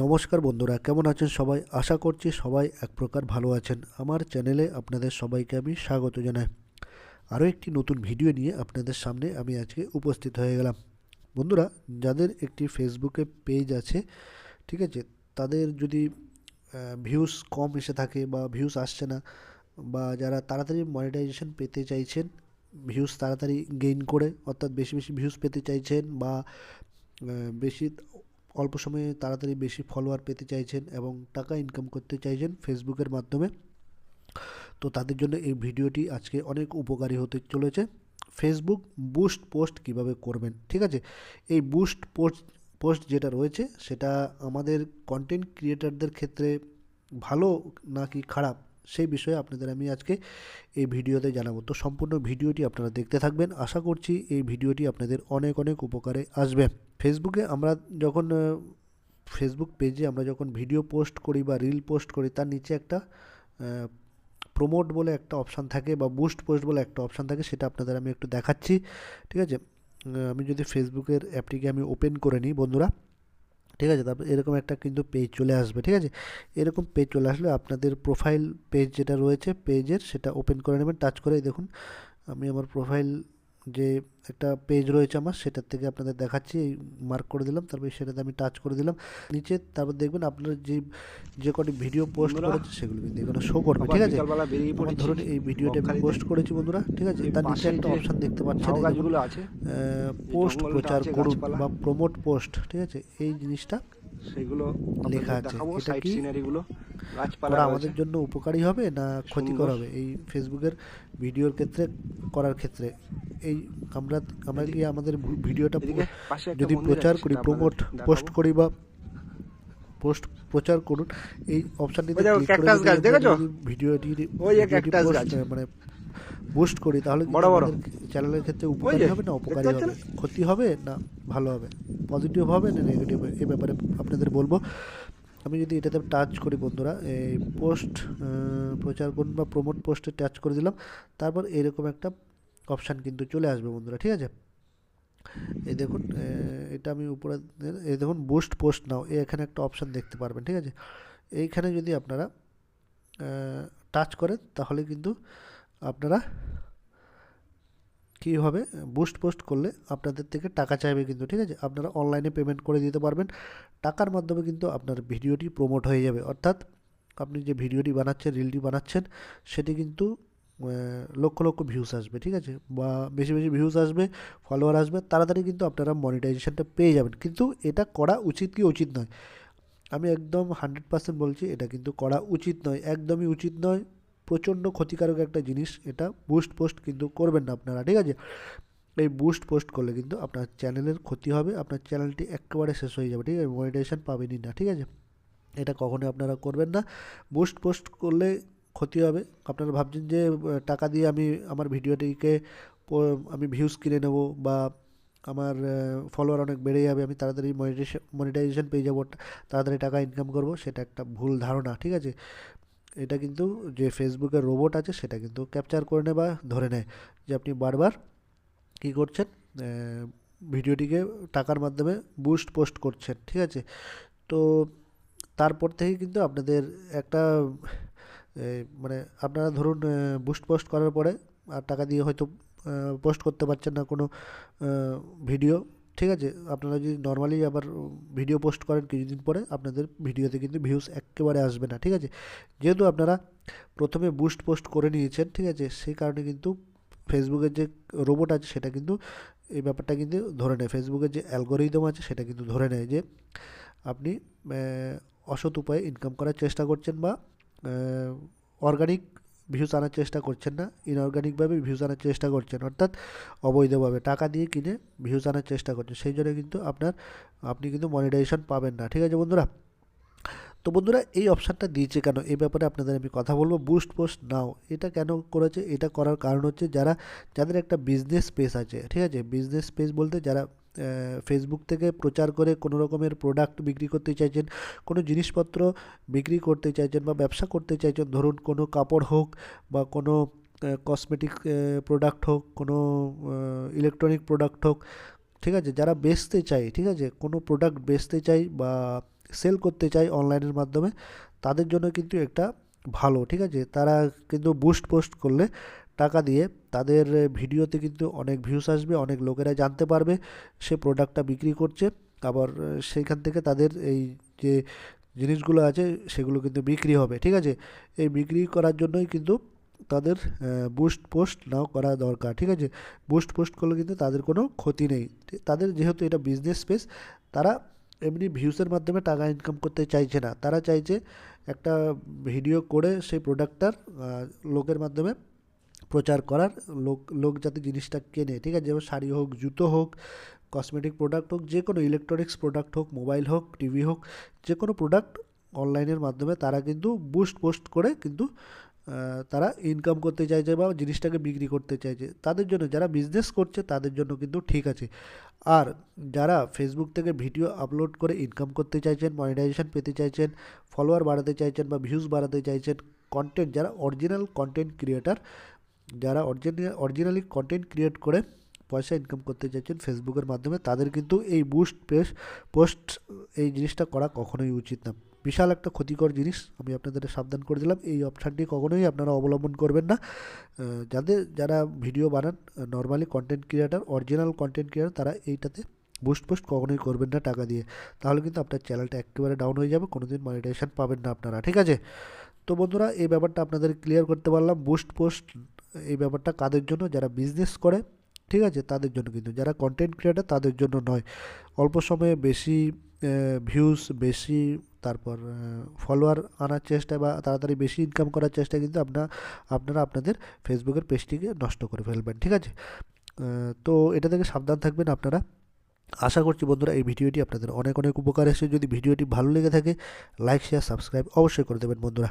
নমস্কার বন্ধুরা, কেমন আছেন সবাই? আশা করছি সবাই এক প্রকার ভালো আছেন। আমার চ্যানেলে আপনাদের সবাইকে আমি স্বাগত জানাই। আরও একটি নতুন ভিডিও নিয়ে আপনাদের সামনে আমি আজকে উপস্থিত হয়ে গেলাম। বন্ধুরা, যাদের একটি ফেসবুকে পেজ আছে, ঠিক আছে, তাদের যদি ভিউস কম এসে থাকে বা ভিউস আসছে না, বা যারা তাড়াতাড়ি মনিটাইজেশন পেতে চাইছেন ভিউস তাড়াতাড়ি গেইন করে, অর্থাৎ বেশি বেশি ভিউস পেতে চাইছেন বা বেশি অল্প সময়ে তাড়াতাড়ি বেশি ফলোয়ার পেতে চাইছেন এবং টাকা ইনকাম করতে চাইছেন ফেসবুকের মাধ্যমে, তো তাদের জন্য এই ভিডিওটি আজকে অনেক উপকারী হতে চলেছে। ফেসবুক বুস্ট পোস্ট কীভাবে করবেন, ঠিক আছে? এই বুস্ট পোস্ট পোস্ট যেটা রয়েছে সেটা আমাদের কন্টেন্ট ক্রিয়েটারদের ক্ষেত্রে ভালো নাকি খারাপ? সেই বিষয়ে আপনাদের আমি আজকে এই ভিডিওতে জানাব। তো সম্পূর্ণ ভিডিওটি আপনারা দেখতে থাকবেন। আশা করছি এই ভিডিওটি আপনাদের অনেক অনেক উপকারে আসবে। ফেসবুকে আমরা যখন ফেসবুক পেজে আমরা যখন ভিডিও পোস্ট করি বা রিল পোস্ট করি, তার নিচে একটা প্রমোট বলে একটা অপশান থাকে বা বুস্ট পোস্ট বলে একটা অপশান থাকে, সেটা আপনাদের আমি একটু দেখাচ্ছি। ঠিক আছে? আমি যদি ফেসবুকের অ্যাপটিকে আমি ওপেন করে নিই, বন্ধুরা। ঠিক আছে? তারপর এরকম একটা কিন্তু পেজ চলে আসবে, ঠিক আছে? এরকম পেজ চলে আসলে আপনাদের প্রোফাইল পেজ যেটা রয়েছে পেজের সেটা ওপেন করে নেবেন টাচ করে দেখুন। আমি আমার প্রোফাইল যে একটা পেজ রয়েছে আমার সেটার থেকে আপনাদের দেখাচ্ছি এই মার্ক করে দিলাম তারপর সেটাতে আমি টাচ করে দিলাম নিচে তারপর দেখবেন আপনার যে যে কটি ভিডিও পোস্ট করেছে সেগুলো কিন্তু এখানে শো করবে ঠিক আছে? আমার ধরুন এই ভিডিওটা আমি পোস্ট করেছি বন্ধুরা ঠিক আছে? তার নিচে একটা অপশন দেখতে পাচ্ছেন পোস্ট প্রচার করুন বা প্রমোট পোস্ট ঠিক আছে? এই জিনিসটা সেগুলো লেখা আছে। দেখাবো এটা সাইড কি? গাছপালা আমাদের জন্য উপকারী হবে না ক্ষতিকর হবে? এই ফেসবুকের ভিডিওর ক্ষেত্রে করার ক্ষেত্রে। এই আমরা আমরা কি আমাদের ভিডিওটা যদি প্রচার করি প্রমোট পোস্ট করি বা পোস্ট প্রচার করুন এই অপশনটিতে ক্লিক করে ভিডিওটি ওই যে ভিডিওটি গাছ। মানে বুস্ট করি তাহলে। চ্যানেলের ক্ষেত্রে উপকারী হবে না উপকারী হবে? ক্ষতি হবে না ভালো হবে? পজিটিভ হবে না নেগেটিভ হবে এ ব্যাপারে আপনাদের বলব। আমি যদি এটাতে টাচ করি বন্ধুরা এই পোস্ট প্রচার করুন বা প্রমোট পোস্টে টাচ করে দিলাম তারপর এরকম একটা অপশান কিন্তু চলে আসবে বন্ধুরা, ঠিক আছে? এই দেখুন এটা আমি উপরে এই দেখুন বুস্ট পোস্ট নাও এখানে একটা অপশান দেখতে পারবেন, ঠিক আছে? এইখানে যদি আপনারা টাচ করেন, তাহলে কিন্তু আপনারা কী হবে বুস্ট পোস্ট করলে আপনাদের থেকে টাকা চাইবে কিন্তু, ঠিক আছে? আপনারা অনলাইনে পেমেন্ট করে দিতে পারবেন, টাকার মাধ্যমে কিন্তু আপনার ভিডিওটি প্রমোট হয়ে যাবে। অর্থাৎ আপনি যে ভিডিওটি বানাচ্ছেন রিলটি বানাচ্ছেন, সেটি কিন্তু লক্ষ লক্ষ ভিউস আসবে, ঠিক আছে? বা বেশি বেশি ভিউস আসবে ফলোয়ার আসবে, তাড়াতাড়ি কিন্তু আপনারা মনিটাইজেশনটা পেয়ে যাবেন। কিন্তু এটা করা উচিত কি উচিত নয়? আমি একদম হান্ড্রেড পার্সেন্ট বলছি, এটা কিন্তু করা উচিত নয়। একদমই উচিত নয়, প্রচণ্ড ক্ষতিকারক একটা জিনিস, এটা বুস্ট পোস্ট কিন্তু করবেন না আপনারা, ঠিক আছে? এই বুস্ট পোস্ট করলে কিন্তু আপনার চ্যানেলের ক্ষতি হবে, আপনার চ্যানেলটি একেবারে শেষ হয়ে যাবে, ঠিক আছে? মনিটাইজেশন পাবেনই না, ঠিক আছে? এটা কখনোই আপনারা করবেন না। বুস্ট পোস্ট করলে ক্ষতি হবে। আপনারা ভাবছেন যে টাকা দিয়ে আমি আমার ভিডিওটিকে আমি ভিউজ কিনে নেব বা আমার ফলোয়ার অনেক বেড়ে যাবে, আমি তাড়াতাড়ি মনিটাইজেশন মনিটাইজেশন পেয়ে যাব, তাড়াতাড়ি টাকা ইনকাম করব, সেটা একটা ভুল ধারণা, ঠিক আছে? এটা কিন্তু যে ফেসবুকের রোবট আছে, সেটা কিন্তু ক্যাপচার করে নেয় বা ধরে নেয়। যে আপনি বারবার কী করছেন ভিডিওটিকে টাকার মাধ্যমে বুস্ট পোস্ট করছেন, ঠিক আছে? তো তারপর থেকে কিন্তু আপনাদের একটা মানে আপনারা ধরুন বুস্ট পোস্ট করার পরে আর টাকা দিয়ে হয়তো পোস্ট করতে পারছেন না কোনো ভিডিও ঠিক আছে? আপনারা যদি নর্মালি আবার ভিডিও পোস্ট করেন কিছুদিন পরে, আপনাদের ভিডিওতে কিন্তু ভিউজ একেবারে আসবে না, ঠিক আছে? যেহেতু আপনারা প্রথমে বুস্ট পোস্ট করে নিয়েছেন, ঠিক আছে? সেই কারণে কিন্তু ফেসবুকের যে রোবট আছে, সেটা কিন্তু এই ব্যাপারটা কিন্তু ধরে নেয়। ফেসবুকের যে অ্যালগোরিদম আছে, সেটা কিন্তু ধরে নেয় যে আপনি অসৎ উপায়ে ইনকাম করার চেষ্টা করছেন বা অর্গানিক ভিউজ আনার চেষ্টা করছেন না ইনঅর্গানিকভাবে ভিউজ আনার চেষ্টা করছেন, অর্থাৎ অবৈধভাবে টাকা দিয়ে কিনে ভিউজ আনার চেষ্টা করছেন, সেই জন্য কিন্তু আপনার, আপনি কিন্তু মনিটাইজেশন পাবেন না, ঠিক আছে বন্ধুরা? তো বন্ধুরা, এই অপশানটা দিয়েছে কেন? এই ব্যাপারে আপনাদের আমি কথা বলব বুস্ট পোস্ট নাও এটা কেন করেছে? এটা করার কারণ হচ্ছে যারা, যাদের একটা বিজনেস স্পেস আছে, ঠিক আছে? বিজনেস স্পেস বলতে যারা ফেসবুক থেকে প্রচার করে কোনো রকমের প্রোডাক্ট বিক্রি করতে চাইছেন, কোনো জিনিসপত্র বিক্রি করতে চাইছেন বা ব্যবসা করতে চাইছেন, ধরুন কোনো কাপড় হোক বা কোনো কসমেটিক প্রোডাক্ট হোক, কোনো ইলেকট্রনিক প্রোডাক্ট হোক, ঠিক আছে, যারা বেচতে চায়, ঠিক আছে, কোনো প্রোডাক্ট বেচতে চাই বা সেল করতে চায় অনলাইনের মাধ্যমে, তাদের জন্য কিন্তু একটা ভালো, ঠিক আছে, তারা কিন্তু বুস্ট পোস্ট করলে টাকা দিয়ে তাদের ভিডিওতে কিন্তু অনেক ভিউস আসবে, অনেক লোকেরা জানতে পারবে সে প্রোডাক্টটা বিক্রি করছে। আবার সেইখান থেকে তাদের এই যে জিনিসগুলো আছে সেগুলো কিন্তু বিক্রি হবে, ঠিক আছে? এই বিক্রি করার জন্যই কিন্তু তাদের বুস্ট পোস্ট নাও করা দরকার, ঠিক আছে? বুস্ট পোস্ট করলে কিন্তু তাদের কোনো ক্ষতি নেই। তাদের যেহেতু এটা বিজনেস স্পেস তারা এমনি ভিউসের মাধ্যমে টাকা ইনকাম করতে চাইছে না। তারা চাইছে একটা ভিডিও করে সেই প্রোডাক্টটার লোকের মাধ্যমে প্রচার করার, লোক লোক যাতে জিনিসটা কেনে, ঠিক আছে? যেমন শাড়ি হোক, জুতো হোক কসমেটিক প্রোডাক্ট হোক যে কোনো ইলেকট্রনিক্স প্রোডাক্ট হোক মোবাইল হোক টিভি হোক যে কোনো প্রোডাক্ট অনলাইনের মাধ্যমে তারা কিন্তু বুস্ট পোস্ট করে কিন্তু তারা ইনকাম করতে চাইছে বা জিনিসটাকে বিক্রি করতে চাইছে। তাদের জন্য যারা বিজনেস করছে, তাদের জন্য কিন্তু ঠিক আছে। আর যারা ফেসবুক থেকে ভিডিও আপলোড করে ইনকাম করতে চাইছেন মনিটাইজেশন পেতে চাইছেন ফলোয়ার বাড়াতে চাইছেন বা ভিউজ বাড়াতে চাইছেন কন্টেন্ট যারা অরিজিনাল কন্টেন্ট ক্রিয়েটার যারা অরিজিনাল অরিজিনালি কন্টেন্ট ক্রিয়েট করে পয়সা ইনকাম করতে চাইছেন ফেসবুকের মাধ্যমে, তাদের কিন্তু এই বুস্ট পেস পোস্ট এই জিনিসটা করা কখনোই উচিত না। বিশাল একটা ক্ষতিকর জিনিস, আমি আপনাদের সাবধান করে দিলাম। এই অপশানটি কখনোই আপনারা অবলম্বন করবেন না। যাদের, যারা ভিডিও বানান normally content creator original content creator তারা এইটাতে বুস্ট পোস্ট কখনোই করবেন না টাকা দিয়ে। তাহলে কিন্তু আপনার চ্যানেলটা একেবারে ডাউন হয়ে যাবে কোনো দিন মনিটাইজেশন পাবেন না আপনারা, ঠিক আছে? তো বন্ধুরা, এই ব্যাপারটা আপনাদের ক্লিয়ার করতে পারলাম। বুস্ট পোস্ট এই ব্যাপারটা কাদের জন্য? যারা বিজনেস করে, ঠিক আছে? তাদের জন্য কিন্তু। যারা কন্টেন্ট ক্রিয়েটার তাদের জন্য নয়। অল্প সময়ে বেশি ভিউজ বেশি, তারপর ফলোয়ার আনার চেষ্টা বা তাড়াতাড়ি বেশি ইনকাম করার চেষ্টা কিন্তু আপনার আপনারা আপনাদের ফেসবুকের পেজটিকে নষ্ট করে ফেলবেন, ঠিক আছে? তো এটা থেকে সাবধান থাকবেন আপনারা। আশা করছি বন্ধুরা এই ভিডিওটি আপনাদের অনেক অনেক উপকার এসে যদি ভিডিওটি ভালো লেগে থাকে লাইক শেয়ার সাবস্ক্রাইব অবশ্যই করে দেবেন বন্ধুরা।